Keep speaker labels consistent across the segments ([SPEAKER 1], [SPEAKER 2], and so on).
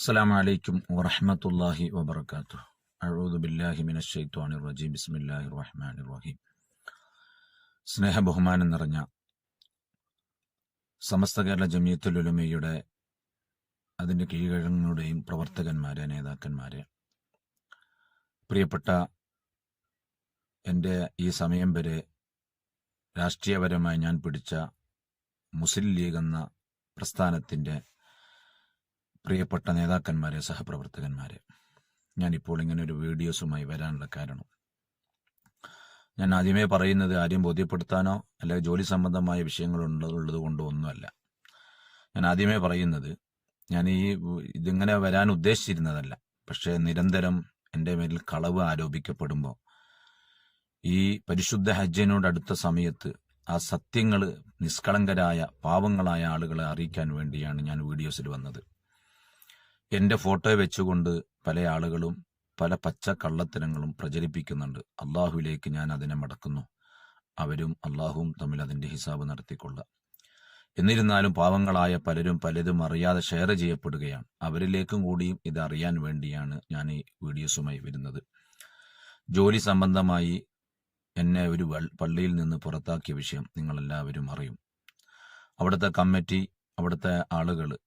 [SPEAKER 1] السلام عليكم ورحمة الله وبركاته أعوذ بالله من الشيطان الرجيم بسم الله الرحمن الرحيم സ്നേഹ ബഹുമാനം നിറഞ്ഞ സമസ്ത കേരള ജമിയത്തുൽ ഉലമയുടെ അതിൻ്റെ കീഴങ്ങളുടെയും പ്രവർത്തകന്മാരെ നേതാക്കന്മാരെ പ്രിയപ്പെട്ട എൻ്റെ ഈ സമയം വരെ രാഷ്ട്രീയപരമായി ഞാൻ പിടിച്ച മുസ്ലിം ലീഗ് എന്ന പ്രസ്ഥാനത്തിൻ്റെ പ്രിയപ്പെട്ട നേതാക്കന്മാരെ സഹപ്രവർത്തകന്മാരെ ഞാനിപ്പോൾ ഇങ്ങനെ ഒരു വീഡിയോസുമായി വരാനുള്ള കാരണം. ഞാൻ ആദ്യമേ പറയുന്നത് ആരെയും ബോധ്യപ്പെടുത്താനോ അല്ലെങ്കിൽ ജോലി സംബന്ധമായ വിഷയങ്ങൾ ഉള്ളത് കൊണ്ടോ ഒന്നുമല്ല. ഞാൻ ആദ്യമേ പറയുന്നത് ഞാൻ ഈ ഇതിങ്ങനെ വരാൻ ഉദ്ദേശിച്ചിരുന്നതല്ല. പക്ഷേ നിരന്തരം എന്റെ മേലിൽ കളവ് ആരോപിക്കപ്പെടുമ്പോൾ ഈ പരിശുദ്ധ ഹജ്ജിനോട് അടുത്ത സമയത്ത് ആ സത്യങ്ങൾ നിഷ്കളങ്കരായ പാവങ്ങളായ ആളുകളെ അറിയിക്കാൻ വേണ്ടിയാണ് ഞാൻ വീഡിയോസിൽ വന്നത്. എന്റെ ഫോട്ടോ വെച്ചുകൊണ്ട് പല ആളുകളും പല പച്ച കള്ളത്തരങ്ങളും പ്രചരിപ്പിക്കുന്നുണ്ട്. അള്ളാഹുവിലേക്ക് ഞാൻ അതിനെ മടക്കുന്നു. അവരും അള്ളാഹുവും തമ്മിൽ അതിന്റെ ഹിസാബ് നടത്തിക്കൊള്ള എന്നിരുന്നാലും പാവങ്ങളായ പലരും പലതും അറിയാതെ ഷെയർ ചെയ്യപ്പെടുകയാണ്. അവരിലേക്കും കൂടിയും ഇത് അറിയാൻ വേണ്ടിയാണ് ഞാൻ ഈ വീഡിയോസുമായി വരുന്നത്. ജോലി സംബന്ധമായി എന്നെ ഒരു പള്ളിയിൽ നിന്ന് പുറത്താക്കിയ വിഷയം നിങ്ങളെല്ലാവരും അറിയും. അവിടുത്തെ കമ്മിറ്റി അവിടുത്തെ ആളുകൾ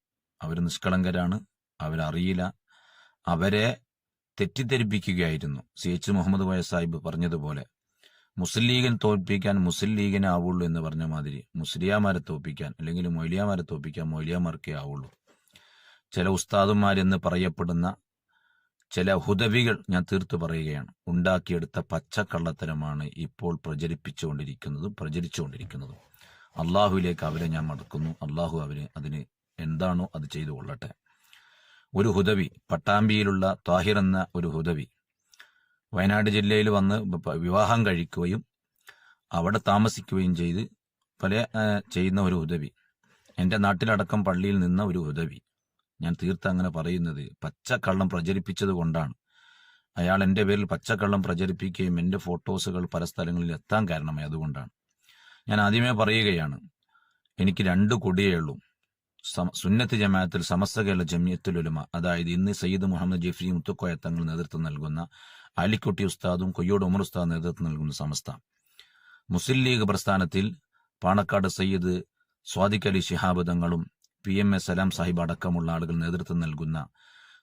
[SPEAKER 1] അവർ നിഷ്കളങ്കരാണ്. അവരറിയില്ല. അവരെ തെറ്റിദ്ധരിപ്പിക്കുകയായിരുന്നു. സി എച്ച് മുഹമ്മദ് വയ സാഹിബ് പറഞ്ഞതുപോലെ. മുസ്ലിം ലീഗിനെ തോൽപ്പിക്കാൻ മുസ്ലിം ലീഗിനെ ആവുള്ളൂ എന്ന് പറഞ്ഞ മാതിരി മുസ്ലിയാമാരെ തോൽപ്പിക്കാൻ അല്ലെങ്കിൽ മൊയ്ലിയാമാരെ തോൽപ്പിക്കാൻ മൊയ്ലിയാമാർക്കേ ആവുള്ളൂ. ചില ഉസ്താദുമാരെന്ന് പറയപ്പെടുന്ന ചില ഹുദവികൾ ഞാൻ തീർത്തു പറയുകയാണ്. ഉണ്ടാക്കിയെടുത്ത പച്ചക്കള്ളത്തരമാണ് ഇപ്പോൾ പ്രചരിപ്പിച്ചുകൊണ്ടിരിക്കുന്നതും പ്രചരിച്ചുകൊണ്ടിരിക്കുന്നതും. അള്ളാഹുവിലേക്ക് അവരെ ഞാൻ മടക്കുന്നു. അള്ളാഹു അവരെ അതിന് എന്താണോ അത് ചെയ്തു കൊള്ളട്ടെ. ഒരു ഹുദവി പട്ടാമ്പിയിലുള്ള താഹിർ എന്ന ഒരു ഹുദവി. വയനാട് ജില്ലയിൽ വന്ന് വിവാഹം കഴിക്കുകയും അവിടെ താമസിക്കുകയും ചെയ്ത് പല ചെയ്യുന്ന ഒരു ഹുദവി. എന്റെ നാട്ടിലടക്കം പള്ളിയിൽ നിന്ന ഒരു ഹുദവി. ഞാൻ തീർത്ത് അങ്ങനെ പറയുന്നത് പച്ചക്കള്ളം പ്രചരിപ്പിച്ചത് കൊണ്ടാണ്. അയാൾ എന്റെ പേരിൽ പച്ചക്കള്ളം പ്രചരിപ്പിക്കുകയും എന്റെ ഫോട്ടോസുകൾ പല സ്ഥലങ്ങളിൽ എത്താൻ കാരണമായി. അതുകൊണ്ടാണ്. ഞാൻ ആദ്യമേ പറയുകയാണ് എനിക്ക് രണ്ട് കൊടിയേ ഉള്ളൂ. സുന്നത്ത് ജമാഅത്തിൽ സമസ്ത കേരള ജമിയത്തുൽ ഉലമ അതായത് ഇന്ന് സയ്യിദ് മുഹമ്മദ് ജെഫ്രി മുത്തുക്കോയ തങ്ങൾ നേതൃത്വം നൽകുന്ന അലിക്കുട്ടി ഉസ്താദും കൊയ്യോട് ഉമർ ഉസ്താദ് നേതൃത്വം നൽകുന്ന സമസ്ത. മുസ്ലിം ലീഗ് പ്രസ്ഥാനത്തിൽ പാണക്കാട് സയ്യിദ് സ്വാദിഖ് അലി ശിഹാബ് തങ്ങളും P M A Salam Sahib അടക്കമുള്ള ആളുകൾ നേതൃത്വം നൽകുന്ന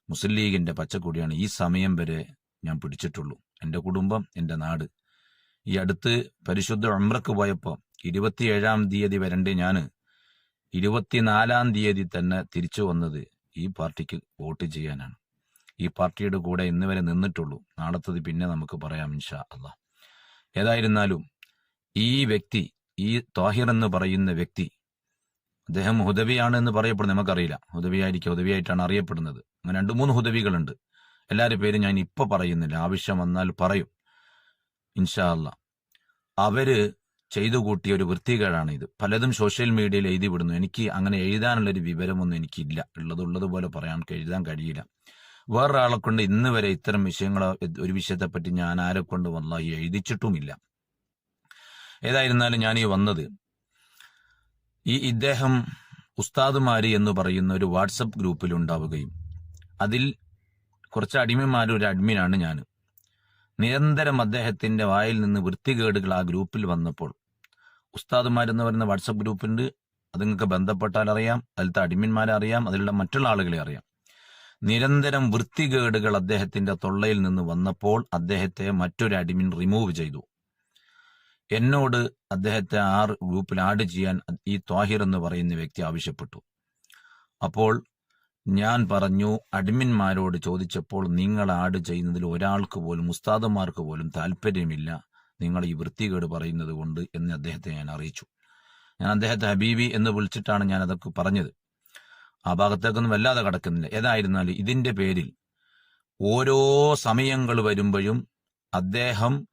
[SPEAKER 1] മുസ്ലിം ലീഗിന്റെ പച്ചക്കൂടിയാണ് ഈ സമയം വരെ ഞാൻ പിടിച്ചിട്ടുള്ളൂ. എന്റെ കുടുംബം എന്റെ നാട്. ഈ അടുത്ത് പരിശുദ്ധ ഉംറക്ക് പോയപ്പോൾ ഇരുപത്തിയേഴാം തീയതി വരണ്ടേ ഞാൻ ഇരുപത്തിനാലാം തീയതി തന്നെ തിരിച്ചു വന്നത് ഈ പാർട്ടിക്ക് വോട്ട് ചെയ്യാനാണ്. ഈ പാർട്ടിയുടെ കൂടെ ഇന്ന് വരെ നിന്നിട്ടുള്ളൂ. നാളത്തത് പിന്നെ നമുക്ക് പറയാം ഇൻഷാ അല്ല ഏതായിരുന്നാലും ഈ വ്യക്തി ഈ താഹിർ എന്ന് പറയുന്ന വ്യക്തി അദ്ദേഹം ഹുദവിയാണ് എന്ന് പറയപ്പെടുന്നത് നമുക്കറിയില്ല. ഹുദവിയായിരിക്കും ഹുദവിയായിട്ടാണ് അറിയപ്പെടുന്നത്. അങ്ങനെ രണ്ട് മൂന്ന് ഹുദവികളുണ്ട്. എല്ലാവരുടെ പേരും ഞാൻ ഇപ്പൊ പറയുന്നില്ല. ആവശ്യം വന്നാൽ പറയും. ഇൻഷാ അല്ല അവർ ചെയ്തു കൂട്ടിയ ഒരു വൃത്തികേടാണ് ഇത് പലതും സോഷ്യൽ മീഡിയയിൽ എഴുതി വിടുന്നു എനിക്ക് അങ്ങനെ എഴുതാനുള്ള ഒരു വിവരമൊന്നും എനിക്കില്ല. ഉള്ളതുള്ളതുപോലെ പറയാൻ എഴുതാൻ കഴിയില്ല. വേറൊരാളെ കൊണ്ട് ഇന്ന് വരെ ഇത്തരം വിഷയങ്ങളോ ഒരു വിഷയത്തെപ്പറ്റി ഞാൻ ആരെ കൊണ്ട് വന്ന എഴുതിച്ചിട്ടുമില്ല. ഏതായിരുന്നാലും ഞാൻ ഈ വന്നത് ഈ ഇദ്ദേഹം ഉസ്താദുമാരി എന്ന് പറയുന്ന ഒരു വാട്സപ്പ് ഗ്രൂപ്പിൽ ഉണ്ടാവുകയും അതിൽ കുറച്ച് അടിമമാരും ഒരു അഡ്മിനാണ് ഞാൻ നിരന്തരം അദ്ദേഹത്തിന്റെ വായിൽ നിന്ന് വൃത്തികേടുകൾ ആ ഗ്രൂപ്പിൽ വന്നപ്പോൾ ഉസ്താദുമാരെന്ന് പറയുന്ന വാട്സപ്പ് ഗ്രൂപ്പുണ്ട്. അത് നിങ്ങൾക്ക് ബന്ധപ്പെട്ടാൽ അറിയാം അതിലത്തെ അടിമിന്മാരെ അറിയാം അതിലുള്ള മറ്റുള്ള ആളുകളെ അറിയാം. നിരന്തരം വൃത്തികേടുകൾ അദ്ദേഹത്തിന്റെ തൊള്ളയിൽ നിന്ന് വന്നപ്പോൾ അദ്ദേഹത്തെ മറ്റൊരു അടിമിൻ റിമൂവ് ചെയ്തു. എന്നോട് അദ്ദേഹത്തെ ആ ഗ്രൂപ്പിൽ ആഡ് ചെയ്യാൻ ഈ ത്വാഹിർ എന്ന് പറയുന്ന വ്യക്തി ആവശ്യപ്പെട്ടു. അപ്പോൾ ഞാൻ പറഞ്ഞു അഡ്മിന്മാരോട് ചോദിച്ചപ്പോൾ നിങ്ങൾ ആഡ് ചെയ്യുന്നതിൽ ഒരാൾക്ക് പോലും ഉസ്താദന്മാർക്ക് പോലും താല്പര്യമില്ല. നിങ്ങൾ ഈ വൃത്തികേട് പറയുന്നത് കൊണ്ട് എന്ന് അദ്ദേഹത്തെ ഞാൻ അറിയിച്ചു. ഞാൻ അദ്ദേഹത്തെ ഹബീബി എന്ന് വിളിച്ചിട്ടാണ് ഞാൻ അതൊക്കെ പറഞ്ഞത്. ആ ഭാഗത്തേക്കൊന്നും വല്ലാതെ കടക്കുന്നില്ല. ഏതായിരുന്നാലും ഇതിന്റെ പേരിൽ ഓരോ സമയങ്ങൾ വരുമ്പോഴും അദ്ദേഹം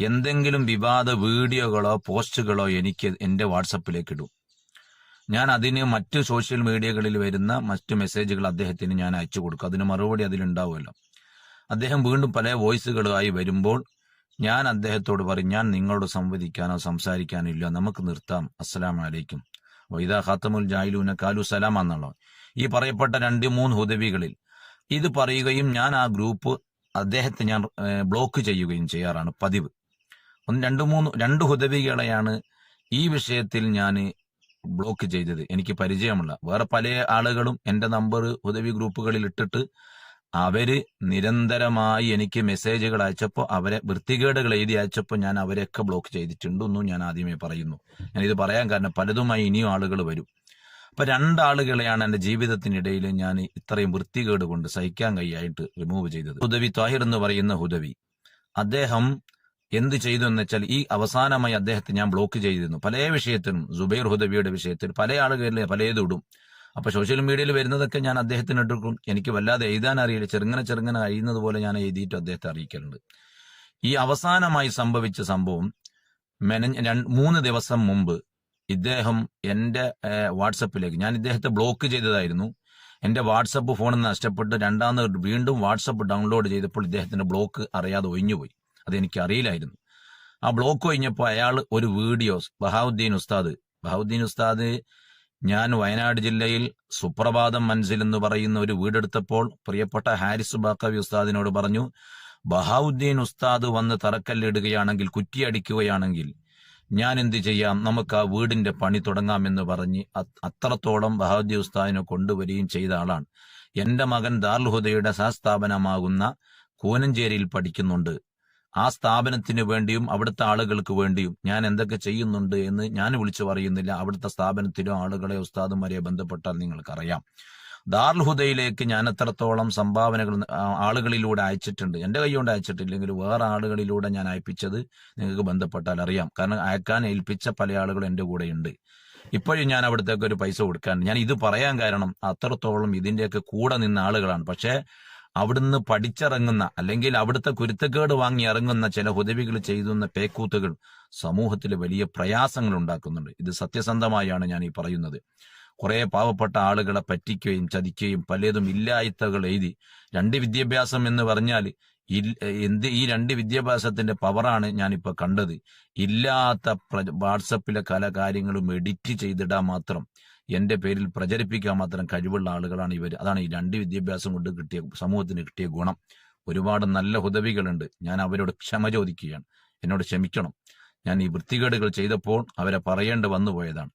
[SPEAKER 1] എന്തെങ്കിലും വിവാദ വീഡിയോകളോ പോസ്റ്റുകളോ എനിക്ക് എന്റെ വാട്സപ്പിലേക്ക് ഇടും. ഞാൻ അതിന് മറ്റ് സോഷ്യൽ മീഡിയകളിൽ വരുന്ന മറ്റു മെസ്സേജുകൾ അദ്ദേഹത്തിന് ഞാൻ അയച്ചു കൊടുക്കും. അതിന് മറുപടി അതിലുണ്ടാവുമല്ലോ. അദ്ദേഹം വീണ്ടും പല വോയിസുകളായി വരുമ്പോൾ ഞാൻ അദ്ദേഹത്തോട് പറയും ഞാൻ നിങ്ങളോട് സംവദിക്കാനോ സംസാരിക്കാനോ ഇല്ല. നമുക്ക് നിർത്താം. അസ്സലാം വലൈക്കും വൈദ ഖാത്തമുൽ ജായിലൂന കാലു സലാം എന്നുള്ളത് ഈ പറയപ്പെട്ട രണ്ട് മൂന്ന് ഹുദവികളിൽ ഇത് പറയുകയും ഞാൻ ആ ഗ്രൂപ്പ് അദ്ദേഹത്തെ ഞാൻ ബ്ലോക്ക് ചെയ്യുകയും ചെയ്യാറാണ് പതിവ്. ഒന്ന് രണ്ട് മൂന്ന് രണ്ട് ഹുദവികളെയാണ് ഈ വിഷയത്തിൽ ഞാൻ ബ്ലോക്ക് ചെയ്തത്. എനിക്ക് പരിചയമുള്ള വേറെ പല ആളുകളും എന്റെ നമ്പർ ഹുദവി ഗ്രൂപ്പുകളിൽ ഇട്ടിട്ട് അവർ നിരന്തരമായി എനിക്ക് മെസ്സേജുകൾ അയച്ചപ്പോൾ അവരെ വൃത്തികേടുകൾ എഴുതി അയച്ചപ്പോൾ ഞാൻ അവരെയൊക്കെ ബ്ലോക്ക് ചെയ്തിട്ടുണ്ടെന്നും ഞാൻ ആദ്യമേ പറയുന്നു. ഞാൻ ഇത് പറയാൻ കാരണം പലതുമായി ഇനിയും ആളുകൾ വരും. അപ്പൊ രണ്ടാളുകളെയാണ് എന്റെ ജീവിതത്തിനിടയിൽ ഞാൻ ഇത്രയും വൃത്തികേട് കൊണ്ട് സഹിക്കാൻ കഴിയായിട്ട് റിമൂവ് ചെയ്തത്. ഹുദവി താഹിർ എന്ന് പറയുന്ന ഹുദവി. അദ്ദേഹം എന്ത് ചെയ്തു എന്ന് വെച്ചാൽ ഈ അവസാനമായി അദ്ദേഹത്തെ ഞാൻ ബ്ലോക്ക് ചെയ്തിരുന്നു. പല വിഷയത്തിനും സുബൈർ ഹുദവിയുടെ വിഷയത്തിൽ പല ആളുകളിലെ പലതും അപ്പൊ സോഷ്യൽ മീഡിയയിൽ വരുന്നതൊക്കെ ഞാൻ അദ്ദേഹത്തിന് എടുക്കും എനിക്ക് വല്ലാതെ എഴുതാൻ അറിയില്ല. ചെറുങ്ങനെ ചെറുങ്ങനെ കഴിയുന്നത് പോലെ ഞാൻ എഴുതിയിട്ട് അദ്ദേഹത്തെ അറിയിക്കലുണ്ട്. ഈ അവസാനമായി സംഭവിച്ച സംഭവം രണ്ട് മൂന്ന് ദിവസം മുമ്പ് ഇദ്ദേഹം എന്റെ വാട്സപ്പിലേക്ക് ഞാൻ ഇദ്ദേഹത്തെ ബ്ലോക്ക് ചെയ്തതായിരുന്നു. എന്റെ വാട്സപ്പ് ഫോണിൽ നിന്ന് നഷ്ടപ്പെട്ട് രണ്ടാമത് വീണ്ടും വാട്സപ്പ് ഡൗൺലോഡ് ചെയ്തപ്പോൾ ഇദ്ദേഹത്തിന്റെ ബ്ലോക്ക് അറിയാതെ ഒഴിഞ്ഞുപോയി. അതെനിക്ക് അറിയില്ലായിരുന്നു. ആ ബ്ലോക്ക് ഒഴിഞ്ഞപ്പോൾ അയാൾ ഒരു വീഡിയോ ബഹാവുദ്ദീൻ ഉസ്താദ് ബഹാവുദ്ദീൻ ഉസ്താദ് ഞാൻ വയനാട് ജില്ലയിൽ സുപ്രഭാതം മൻസിൽ എന്ന് പറയുന്ന ഒരു വീടെടുത്തപ്പോൾ പ്രിയപ്പെട്ട ഹാരിസ് ബാക്കവി ഉസ്താദിനോട് പറഞ്ഞു ബഹാവുദ്ദീൻ ഉസ്താദ് വന്ന് തറക്കല്ലിടുകയാണെങ്കിൽ കുറ്റിയടിക്കുകയാണെങ്കിൽ ഞാൻ എന്ത് ചെയ്യാം? നമുക്ക് ആ വീടിന്റെ പണി തുടങ്ങാമെന്ന് പറഞ്ഞ് അത്രത്തോളം ബഹാവുദ്ദീൻ ഉസ്താദിനെ കൊണ്ടുവരികയും ചെയ്ത ആളാണ്. എന്റെ മകൻ ദാർൽഹുദയുടെ സഹസ്ഥാപനമാകുന്ന കൂനഞ്ചേരിയിൽ പഠിക്കുന്നുണ്ട്. ആ സ്ഥാപനത്തിന് വേണ്ടിയും അവിടുത്തെ ആളുകൾക്ക് വേണ്ടിയും ഞാൻ എന്തൊക്കെ ചെയ്യുന്നുണ്ട് എന്ന് ഞാൻ വിളിച്ചു പറയുന്നില്ല. അവിടുത്തെ സ്ഥാപനത്തിലോ ആളുകളെ ഉസ്താദുമാരെ ബന്ധപ്പെട്ടാൽ നിങ്ങൾക്കറിയാം. ദാർൽഹുദയിലേക്ക് ഞാൻ എത്രത്തോളം സംഭാവനകൾ ആളുകളിലൂടെ അയച്ചിട്ടുണ്ട്. എന്റെ കൈ കൊണ്ട് അയച്ചിട്ടില്ലെങ്കിൽ വേറെ ആളുകളിലൂടെ ഞാൻ അയപ്പിച്ചത് നിങ്ങൾക്ക് ബന്ധപ്പെട്ടാൽ അറിയാം. കാരണം അയക്കാൻ ഏൽപ്പിച്ച പല ആളുകളും എന്റെ കൂടെയുണ്ട്. ഇപ്പോഴും ഞാൻ അവിടത്തേക്ക് ഒരു പൈസ കൊടുക്കാൻ ഞാൻ ഇത് പറയാൻ കാരണം അത്രത്തോളം ഇതിന്റെയൊക്കെ കൂടെ നിന്ന ആളുകളാണ്. പക്ഷേ അവിടുന്ന് പഠിച്ചിറങ്ങുന്ന അല്ലെങ്കിൽ അവിടുത്തെ കുരുത്തക്കേട് വാങ്ങി ഇറങ്ങുന്ന ചില ഹുദവികൾ ചെയ്തുന്ന പേക്കൂത്തുകൾ സമൂഹത്തിൽ വലിയ പ്രയാസങ്ങൾ ഉണ്ടാക്കുന്നുണ്ട്. ഇത് സത്യസന്ധമായാണ് ഞാൻ ഈ പറയുന്നത്. കുറെ പാവപ്പെട്ട ആളുകളെ പറ്റിക്കുകയും ചതിക്കുകയും പലതും ഇല്ലായ്ത്തകൾ എഴുതി രണ്ട് വിദ്യാഭ്യാസം എന്ന് പറഞ്ഞാൽ എന്ത് ഈ രണ്ട് വിദ്യാഭ്യാസത്തിന്റെ പവറാണ് ഞാനിപ്പോ കണ്ടത്. ഇല്ലാത്ത വാട്സപ്പിലെ കല കാര്യങ്ങളും എഡിറ്റ് ചെയ്തിടാൻ മാത്രം. എന്റെ പേരിൽ പ്രചരിപ്പിക്കാൻ മാത്രം കഴിവുള്ള ആളുകളാണ് ഇവർ അതാണ് ഈ രണ്ട് വിദ്യാഭ്യാസം കൊണ്ട് കിട്ടിയ സമൂഹത്തിന് കിട്ടിയ ഗുണം. ഒരുപാട് നല്ല ഹുദവികളുണ്ട്. ഞാൻ അവരോട് ക്ഷമ ചോദിക്കുകയാണ്. എന്നോട് ക്ഷമിക്കണം. ഞാൻ ഈ വൃത്തികേടുകൾ ചെയ്തപ്പോൾ അവരെ പറയേണ്ടി വന്നു പോയതാണ്.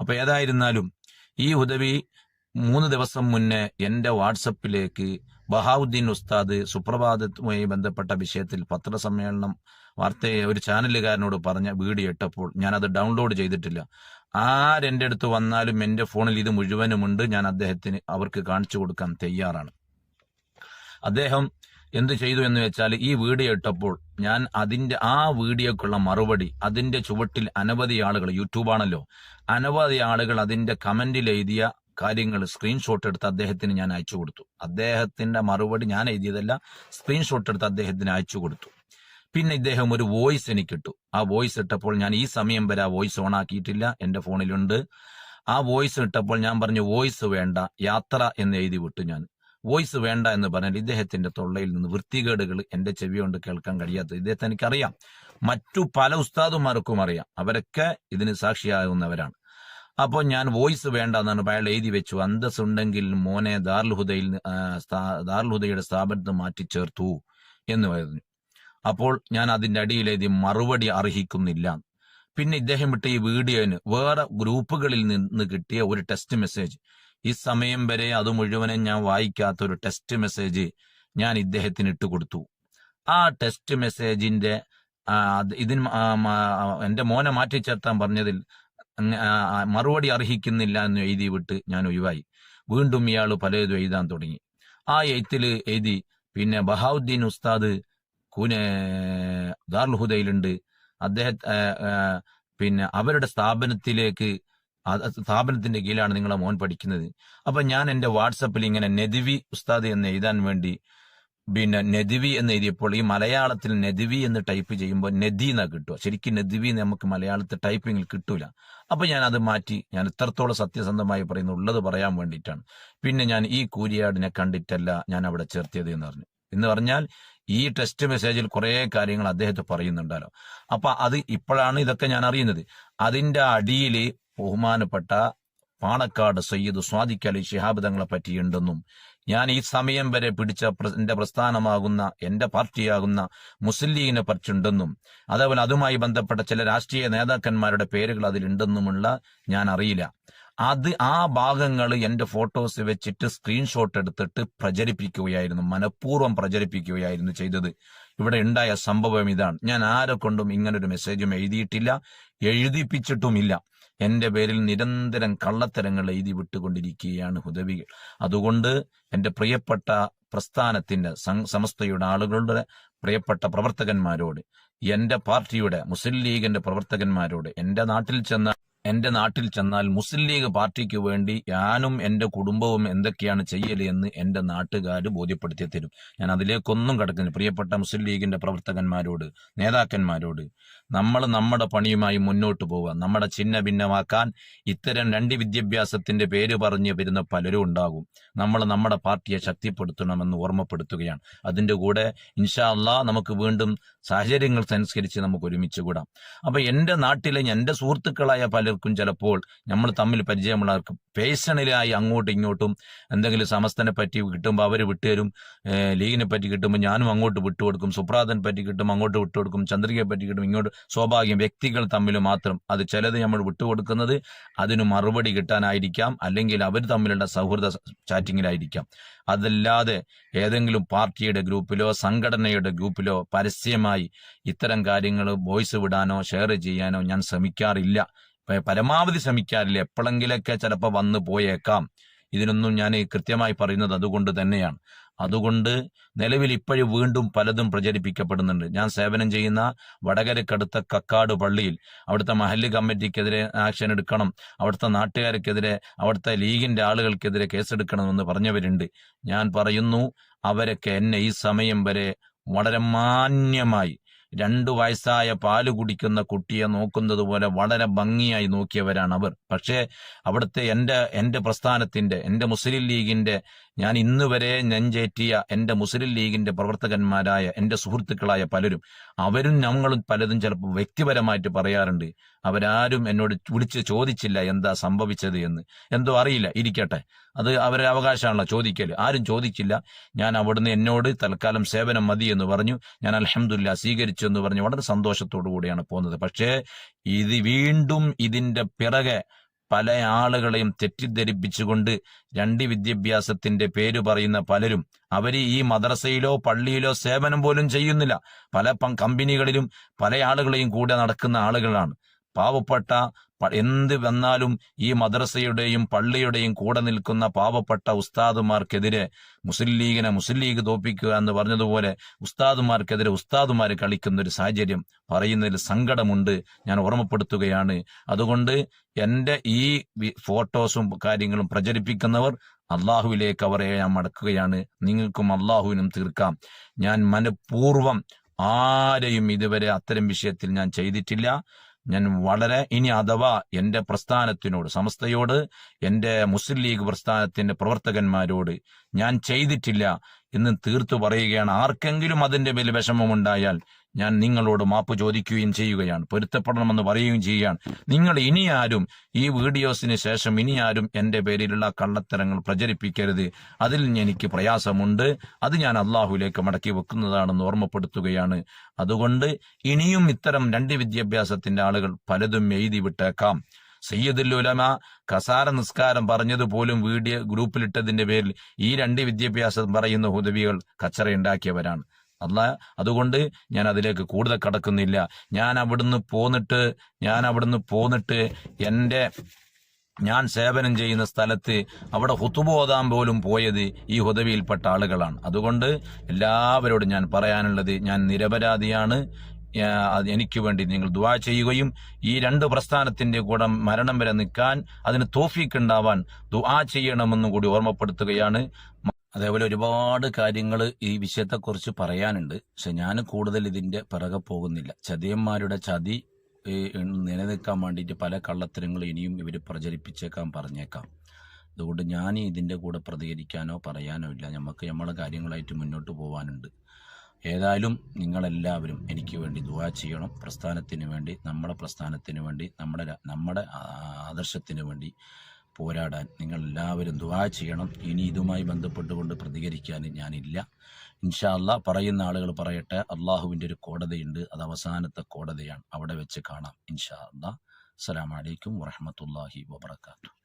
[SPEAKER 1] അപ്പൊ ഏതായിരുന്നാലും ഈ ഹുദവി മൂന്ന് ദിവസം മുന്നേ എന്റെ വാട്സപ്പിലേക്ക് ബഹാവുദ്ദീൻ ഉസ്താദ് സുപ്രഭാതവുമായി ബന്ധപ്പെട്ട വിഷയത്തിൽ പത്രസമ്മേളനം വാർത്തയെ ഒരു ചാനലുകാരനോട് പറഞ്ഞ വീഡിയോ ഇട്ടപ്പോൾ ഞാൻ അത് ഡൗൺലോഡ് ചെയ്തിട്ടില്ല. ആരെന്റെ അടുത്ത് വന്നാലും എന്റെ ഫോണിൽ ഇത് മുഴുവനുമുണ്ട്. ഞാൻ അദ്ദേഹത്തിന് അവർക്ക് കാണിച്ചു കൊടുക്കാൻ തയ്യാറാണ്. അദ്ദേഹം എന്ത് ചെയ്തു എന്ന് വെച്ചാൽ ഈ വീഡിയോ ഇട്ടപ്പോൾ ഞാൻ അതിന്റെ ആ വീഡിയോക്കുള്ള മറുപടി അതിന്റെ ചുവട്ടിൽ അനവധി ആളുകൾ യൂട്യൂബാണല്ലോ അനവധി ആളുകൾ അതിന്റെ കമന്റിൽ എഴുതിയ കാര്യങ്ങൾ സ്ക്രീൻഷോട്ട് എടുത്ത് അദ്ദേഹത്തിന് ഞാൻ അയച്ചു കൊടുത്തു. അദ്ദേഹത്തിന്റെ മറുപടി ഞാൻ എഴുതിയതല്ല സ്ക്രീൻഷോട്ട് എടുത്ത് അദ്ദേഹത്തിന് അയച്ചു കൊടുത്തു. പിന്നെ ഇദ്ദേഹം ഒരു വോയിസ് എനിക്ക് കിട്ടു ആ വോയിസ് ഇട്ടപ്പോൾ ഞാൻ ഈ സമയം വരെ ആ വോയിസ് ഓൺ ആക്കിയിട്ടില്ല. എന്റെ ഫോണിലുണ്ട്. ആ വോയിസ് ഇട്ടപ്പോൾ ഞാൻ പറഞ്ഞു വോയിസ് വേണ്ട യാത്ര എന്ന് എഴുതി വിട്ടു ഞാൻ. വോയിസ് വേണ്ട എന്ന് പറഞ്ഞാൽ ഇദ്ദേഹത്തിന്റെ തൊള്ളയിൽ നിന്ന് വൃത്തികേടുകൾ എന്റെ ചെവി കൊണ്ട് കേൾക്കാൻ കഴിയാത്തത് ഇദ്ദേഹത്തെ എനിക്കറിയാം. മറ്റു പല ഉസ്താദുമാർക്കും അറിയാം. അവരൊക്കെ ഇതിന് സാക്ഷിയാകുന്നവരാണ്. അപ്പോൾ ഞാൻ വോയിസ് വേണ്ട എന്നാണ് അയാൾ എഴുതി വെച്ചു. അന്തസ് ഉണ്ടെങ്കിൽ മോനെ ദാർൽഹുദയിൽ ദാർലുഹുദയുടെ സ്ഥാ- ദാർൽഹുദയുടെ സ്ഥാപനത്ത് മാറ്റി ചേർത്തു എന്ന് പറഞ്ഞു. അപ്പോൾ ഞാൻ അതിന്റെ അടിയിൽ എഴുതി മറുപടി അർഹിക്കുന്നില്ല. പിന്നെ ഇദ്ദേഹം ഇട്ട ഈ വീഡിയോന് വേറെ ഗ്രൂപ്പുകളിൽ നിന്ന് കിട്ടിയ ഒരു ടെസ്റ്റ് മെസ്സേജ്. ഈ സമയം വരെ അത് മുഴുവനും ഞാൻ വായിക്കാത്ത ഒരു ടെസ്റ്റ് മെസ്സേജ് ഞാൻ ഇദ്ദേഹത്തിന് ഇട്ട് കൊടുത്തു. ആ ടെസ്റ്റ് മെസ്സേജിന്റെ ഇതിന് എന്റെ മോനെ മാറ്റി ചേർത്താൻ പറഞ്ഞതിൽ മറുപടി അർഹിക്കുന്നില്ല എന്ന് എഴുതി വിട്ട് ഞാൻ ഒഴിവായി. വീണ്ടും ഇയാൾ പലതും എഴുതാൻ തുടങ്ങി. ആ എഴുത്തിൽ എഴുതി പിന്നെ ബഹാവുദ്ദീൻ ഉസ്താദ് കൂനെ ദാർലുഹുദയിലുണ്ട് അദ്ദേഹം പിന്നെ അവരുടെ സ്ഥാപനത്തിലേക്ക് സ്ഥാപനത്തിന്റെ കീഴിലാണ് നിങ്ങളെ മോൻ പഠിക്കുന്നത്. അപ്പൊ ഞാൻ എന്റെ വാട്സപ്പിൽ ഇങ്ങനെ നെതിവി ഉസ്താദ് എന്ന് എഴുതാൻ വേണ്ടി പിന്നെ നെതിവി എന്ന് എഴുതിയപ്പോൾ ഈ മലയാളത്തിൽ നെതിവി എന്ന് ടൈപ്പ് ചെയ്യുമ്പോൾ നെതി എന്നാ കിട്ടുക. ശരിക്കും നെതിവി നമുക്ക് മലയാളത്തിൽ ടൈപ്പിങ്ങിൽ കിട്ടൂല. അപ്പൊ ഞാൻ അത് മാറ്റി ഞാൻ ഇത്രത്തോളം സത്യസന്ധമായി പറയുന്നു ഉള്ളത് പറയാൻ വേണ്ടിയിട്ടാണ്. പിന്നെ ഞാൻ ഈ കൂരിയാടിനെ കണ്ടിട്ടല്ല ഞാൻ അവിടെ ചേർത്തിയത് എന്ന് പറഞ്ഞു. എന്ന് പറഞ്ഞാൽ ഈ ടെസ്റ്റ് മെസ്സേജിൽ കുറേ കാര്യങ്ങൾ അദ്ദേഹത്തെ പറയുന്നുണ്ടല്ലോ. അപ്പൊ അത് ഇപ്പോഴാണ് ഇതൊക്കെ ഞാൻ അറിയുന്നത്. അതിന്റെ അടിയിൽ ബഹുമാനപ്പെട്ട പാണക്കാട് സയ്യിദ് സ്വാദിഖ് അലി ശിഹാബ് തങ്ങളെ പറ്റിയുണ്ടെന്നും ഞാൻ ഈ സമയം വരെ പിടിച്ച എന്റെ പ്രസ്ഥാനമാകുന്ന എന്റെ പാർട്ടിയാകുന്ന മുസ്ലിം ലീഗിനെ പറ്റിയുണ്ടെന്നും അതേപോലെ അതുമായി ബന്ധപ്പെട്ട ചില രാഷ്ട്രീയ നേതാക്കന്മാരുടെ പേരുകൾ അതിലുണ്ടെന്നുമുള്ള ഞാൻ അറിയില്ല. അത് ആ ഭാഗങ്ങൾ എന്റെ ഫോട്ടോസ് വെച്ചിട്ട് സ്ക്രീൻഷോട്ട് എടുത്തിട്ട് പ്രചരിപ്പിക്കുകയായിരുന്നു. മനഃപൂർവം പ്രചരിപ്പിക്കുകയായിരുന്നു ചെയ്തത്. ഇവിടെ ഉണ്ടായ സംഭവം ഇതാണ്. ഞാൻ ആരെ കൊണ്ടും ഇങ്ങനൊരു മെസ്സേജും എഴുതിയിട്ടില്ല എഴുതിപ്പിച്ചിട്ടുമില്ല. എന്റെ പേരിൽ നിരന്തരം കള്ളത്തരങ്ങൾ എഴുതി വിട്ടുകൊണ്ടിരിക്കുകയാണ് ഹുദവികൾ. അതുകൊണ്ട് എന്റെ പ്രിയപ്പെട്ട പ്രസ്ഥാനത്തിന്റെ സം- സമസ്തയുടെ ആളുകളുടെ പ്രിയപ്പെട്ട പ്രവർത്തകന്മാരോട് എന്റെ പാർട്ടിയുടെ മുസ്ലിം ലീഗിന്റെ പ്രവർത്തകന്മാരോട് എന്റെ നാട്ടിൽ ചെന്ന എന്റെ നാട്ടിൽ ചെന്നാൽ മുസ്ലിം ലീഗ് പാർട്ടിക്ക് വേണ്ടി ഞാനും എന്റെ കുടുംബവും എന്തൊക്കെയാണ് ചെയ്യൽ എന്ന് എന്റെ നാട്ടുകാർ ബോധ്യപ്പെടുത്തി തരും. ഞാൻ അതിലേക്കൊന്നും കടക്കുന്നില്ല. പ്രിയപ്പെട്ട മുസ്ലിം ലീഗിന്റെ പ്രവർത്തകന്മാരോട് നേതാക്കന്മാരോട് നമ്മൾ നമ്മുടെ പണിയുമായി മുന്നോട്ട് പോവുക. നമ്മുടെ ചിഹ്ന ഭിന്നമാക്കാൻ ഇത്തരം രണ്ട് വിദ്യാഭ്യാസത്തിന്റെ പേര് പറഞ്ഞു വരുന്ന പലരും ഉണ്ടാകും. നമ്മൾ നമ്മുടെ പാർട്ടിയെ ശക്തിപ്പെടുത്തണമെന്ന് ഓർമ്മപ്പെടുത്തുകയാണ്. അതിന്റെ കൂടെ ഇൻഷാ നമുക്ക് വീണ്ടും സാഹചര്യങ്ങൾ അനുസരിച്ച് നമുക്ക് ഒരുമിച്ച് കൂടാം. അപ്പൊ എന്റെ നാട്ടിലെ എന്റെ സുഹൃത്തുക്കളായ പലർക്കും ചിലപ്പോൾ നമ്മൾ തമ്മിൽ പരിചയമുള്ളവർക്ക് പേഴ്സണലായി അങ്ങോട്ടും ഇങ്ങോട്ടും എന്തെങ്കിലും സമസ്തനെ പറ്റി കിട്ടുമ്പോൾ അവർ വിട്ടുതരും ലീഗിനെ പറ്റി കിട്ടുമ്പോൾ ഞാനും അങ്ങോട്ട് വിട്ടുകൊടുക്കും സുപ്രാതനെ പറ്റി കിട്ടും അങ്ങോട്ട് വിട്ടുകൊടുക്കും ചന്ദ്രികയെ പറ്റി കിട്ടും ഇങ്ങോട്ട് സ്വാഭാവികം വ്യക്തികൾ തമ്മിൽ മാത്രം അത് ചിലത് നമ്മൾ വിട്ടുകൊടുക്കുന്നത് അതിന് മറുപടി കിട്ടാനായിരിക്കാം അല്ലെങ്കിൽ അവർ തമ്മിലുള്ള സൗഹൃദ ചാറ്റിങ്ങിലായിരിക്കാം. അതല്ലാതെ ഏതെങ്കിലും പാർട്ടിയുടെ ഗ്രൂപ്പിലോ സംഘടനയുടെ ഗ്രൂപ്പിലോ പരസ്യമായി ഇത്തരം കാര്യങ്ങൾ വോയിസ് വിടാനോ ഷെയർ ചെയ്യാനോ ഞാൻ ശ്രമിക്കാറില്ല. പരമാവധി ശ്രമിക്കാറില്ല. എപ്പോഴെങ്കിലൊക്കെ ചിലപ്പോൾ വന്നു പോയേക്കാം. ഇതിനൊന്നും ഞാൻ കൃത്യമായി പറയുന്നത് അതുകൊണ്ട് തന്നെയാണ്. അതുകൊണ്ട് നിലവിൽ ഇപ്പോഴും വീണ്ടും പലതും പ്രചരിപ്പിക്കപ്പെടുന്നുണ്ട്. ഞാൻ സേവനം ചെയ്യുന്ന വടകരക്കടുത്ത കക്കാട് പള്ളിയിൽ അവിടുത്തെ മഹല്ല് കമ്മിറ്റിക്കെതിരെ ആക്ഷൻ എടുക്കണം അവിടുത്തെ നാട്ടുകാർക്കെതിരെ അവിടുത്തെ ലീഗിന്റെ ആളുകൾക്കെതിരെ കേസെടുക്കണമെന്ന് പറഞ്ഞവരുണ്ട്. ഞാൻ പറയുന്നു അവരൊക്കെ എന്നെ ഈ സമയം വരെ വളരെ മാന്യമായി രണ്ടു വയസ്സായ പാൽ കുടിക്കുന്ന കുട്ടിയെ നോക്കുന്നത് പോലെ വളരെ ഭംഗിയായി നോക്കിയവരാണ് അവർ. പക്ഷേ അവിടുത്തെ എന്റെ എന്റെ പ്രസ്ഥാനത്തിന്റെ എന്റെ മുസ്ലിം ലീഗിന്റെ ഞാൻ ഇന്ന് വരെ നെഞ്ചേറ്റിയ എന്റെ മുസ്ലിം ലീഗിന്റെ പ്രവർത്തകന്മാരായ എന്റെ സുഹൃത്തുക്കളായ പലരും അവരും ഞങ്ങളും പലതും ചിലപ്പോൾ വ്യക്തിപരമായിട്ട് പറയാറുണ്ട്. അവരാരും എന്നോട് വിളിച്ച് ചോദിച്ചില്ല എന്താ സംഭവിച്ചത് എന്ന്. എന്തോ അറിയില്ല. ഇരിക്കട്ടെ. അത് അവരെ അവകാശമാണല്ലോ ചോദിക്കൽ ആരും ചോദിച്ചില്ല. ഞാൻ അവിടുന്ന് എന്നോട് തൽക്കാലം സേവനം മതി എന്ന് പറഞ്ഞു. ഞാൻ അലഹമില്ല സ്വീകരിച്ചു എന്ന് പറഞ്ഞു. വളരെ സന്തോഷത്തോടു കൂടിയാണ് പോകുന്നത്. പക്ഷേ ഇത് വീണ്ടും ഇതിന്റെ പിറകെ പല ആളുകളെയും തെറ്റിദ്ധരിപ്പിച്ചുകൊണ്ട് രണ്ട് വിദ്യാഭ്യാസത്തിന്റെ പേര് പറയുന്ന പലരും അവർ ഈ മദ്രസയിലോ പള്ളിയിലോ സേവനം പോലും ചെയ്യുന്നില്ല. പല കമ്പനികളിലും പല ആളുകളെയും കൂടെ നടക്കുന്ന ആളുകളാണ്. പാവപ്പെട്ട എന്ത് വന്നാലും ഈ മദ്രസയുടെയും പള്ളിയുടെയും കൂടെ നിൽക്കുന്ന പാവപ്പെട്ട ഉസ്താദുമാർക്കെതിരെ മുസ്ലിം ലീഗിനെ മുസ്ലിം ലീഗ് തോപ്പിക്കുക എന്ന് പറഞ്ഞതുപോലെ ഉസ്താദുമാർക്കെതിരെ ഉസ്താദുമാർ കളിക്കുന്ന ഒരു സാഹചര്യം പറയുന്നതിൽ സങ്കടമുണ്ട് ഞാൻ ഓർമ്മപ്പെടുത്തുകയാണ്. അതുകൊണ്ട് എന്റെ ഈ ഫോട്ടോസും കാര്യങ്ങളും പ്രചരിപ്പിക്കുന്നവർ അള്ളാഹുവിലേക്ക് അവരെ ഞാൻ മടക്കുകയാണ്. നിങ്ങൾക്കും അള്ളാഹുവിനും തീർക്കാം. ഞാൻ മനഃപൂർവം ആരെയും ഇതുവരെ അത്തരം വിഷയത്തിൽ ഞാൻ ചെയ്തിട്ടില്ല. ഞാൻ വളരെ ഇനി അഥവാ എന്റെ പ്രസ്ഥാനത്തിനോട് സമസ്തയോട് എന്റെ മുസ്ലിം ലീഗ് പ്രസ്ഥാനത്തിന്റെ പ്രവർത്തകന്മാരോട് ഞാൻ ചെയ്തിട്ടില്ല എന്ന് തീർത്തു പറയുകയാണ്. ആർക്കെങ്കിലും അതിന്റെ മേൽ വിഷമമുണ്ടായാൽ ഞാൻ നിങ്ങളോട് മാപ്പ് ചോദിക്കുകയും ചെയ്യുകയാണ് പൊരുത്തപ്പെടണമെന്ന് പറയുകയും ചെയ്യുകയാണ്. നിങ്ങൾ ഇനി ആരും ഈ വീഡിയോസിന് ശേഷം ഇനി ആരും എന്റെ പേരിലുള്ള കള്ളത്തരങ്ങൾ പ്രചരിപ്പിക്കരുത്. അതിൽ എനിക്ക് പ്രയാസമുണ്ട്. അത് ഞാൻ അള്ളാഹുലേക്ക് മടക്കി വെക്കുന്നതാണെന്ന് ഓർമ്മപ്പെടുത്തുകയാണ്. അതുകൊണ്ട് ഇനിയും ഇത്തരം രണ്ട് വിദ്യാഭ്യാസത്തിന്റെ ആളുകൾ പലതും എഴുതി വിട്ടേക്കാം. സയ്യദുൽ ഉലമ കസാര നിസ്കാരം പറഞ്ഞതുപോലും വീഡിയോ ഗ്രൂപ്പിലിട്ടതിന്റെ പേരിൽ ഈ രണ്ട് വിദ്യാഭ്യാസം പറയുന്ന ഹുദവികൾ കച്ചറയുണ്ടാക്കിയവരാണ്. അല്ല അതുകൊണ്ട് ഞാൻ അതിലേക്ക് കൂടുതൽ കടക്കുന്നില്ല. ഞാൻ അവിടുന്ന് പോന്നിട്ട് ഞാൻ അവിടുന്ന് പോന്നിട്ട് എന്റെ ഞാൻ സേവനം ചെയ്യുന്ന സ്ഥലത്ത് അവിടെ ഹുത്തുബോധാൻ പോലും പോയത് ഈ ഹുദവിയിൽപ്പെട്ട ആളുകളാണ്. അതുകൊണ്ട് എല്ലാവരോടും ഞാൻ പറയാനുള്ളത് ഞാൻ നിരപരാധിയാണ്. എനിക്ക് വേണ്ടി നിങ്ങൾ ദുവാ ചെയ്യുകയും ഈ രണ്ട് പ്രസ്ഥാനത്തിന്റെ കൂടെ മരണം വരെ നിൽക്കാൻ അതിന് തോഫീക്ക് ഉണ്ടാവാൻ ദുആ ചെയ്യണമെന്നും കൂടി ഓർമ്മപ്പെടുത്തുകയാണ്. അതേപോലെ ഒരുപാട് കാര്യങ്ങൾ ഈ വിഷയത്തെക്കുറിച്ച് പറയാനുണ്ട്. പക്ഷെ ഞാൻ കൂടുതൽ ഇതിന്റെ പിറകെ പോകുന്നില്ല. ചതിയന്മാരുടെ ചതി നിലനിൽക്കാൻ വേണ്ടിയിട്ട് പല കള്ളത്തരങ്ങളും ഇനിയും ഇവർ പ്രചരിപ്പിച്ചേക്കാൻ പറഞ്ഞേക്കാം. അതുകൊണ്ട് ഞാൻ ഇതിന്റെ കൂടെ പ്രതികരിക്കാനോ പറയാനോ ഇല്ല. നമുക്ക് നമ്മളെ കാര്യങ്ങളായിട്ട് മുന്നോട്ട് പോകാനുണ്ട് ഏതായാലും നിങ്ങളെല്ലാവരും എനിക്ക് വേണ്ടി ദുവാ ചെയ്യണം. പ്രസ്ഥാനത്തിന് വേണ്ടി നമ്മുടെ പ്രസ്ഥാനത്തിന് വേണ്ടി നമ്മുടെ നമ്മുടെ ആദർശത്തിന് വേണ്ടി പോരാടാൻ നിങ്ങൾ എല്ലാവരും ദുവാ ചെയ്യണം. ഇനി ഇതുമായി ബന്ധപ്പെട്ടുകൊണ്ട് പ്രതികരിക്കാൻ ഞാനില്ല. ഇൻഷാ അല്ലാ പറയുന്ന ആളുകൾ പറയട്ടെ. അള്ളാഹുവിന്റെ ഒരു കോടതിയുണ്ട്. അത് അവസാനത്തെ കോടതിയാണ്. അവിടെ വെച്ച് കാണാം ഇൻഷാ അല്ലാ അലൈക്കും വറഹ്മത്തുള്ളാഹി വബറകാതുഹു.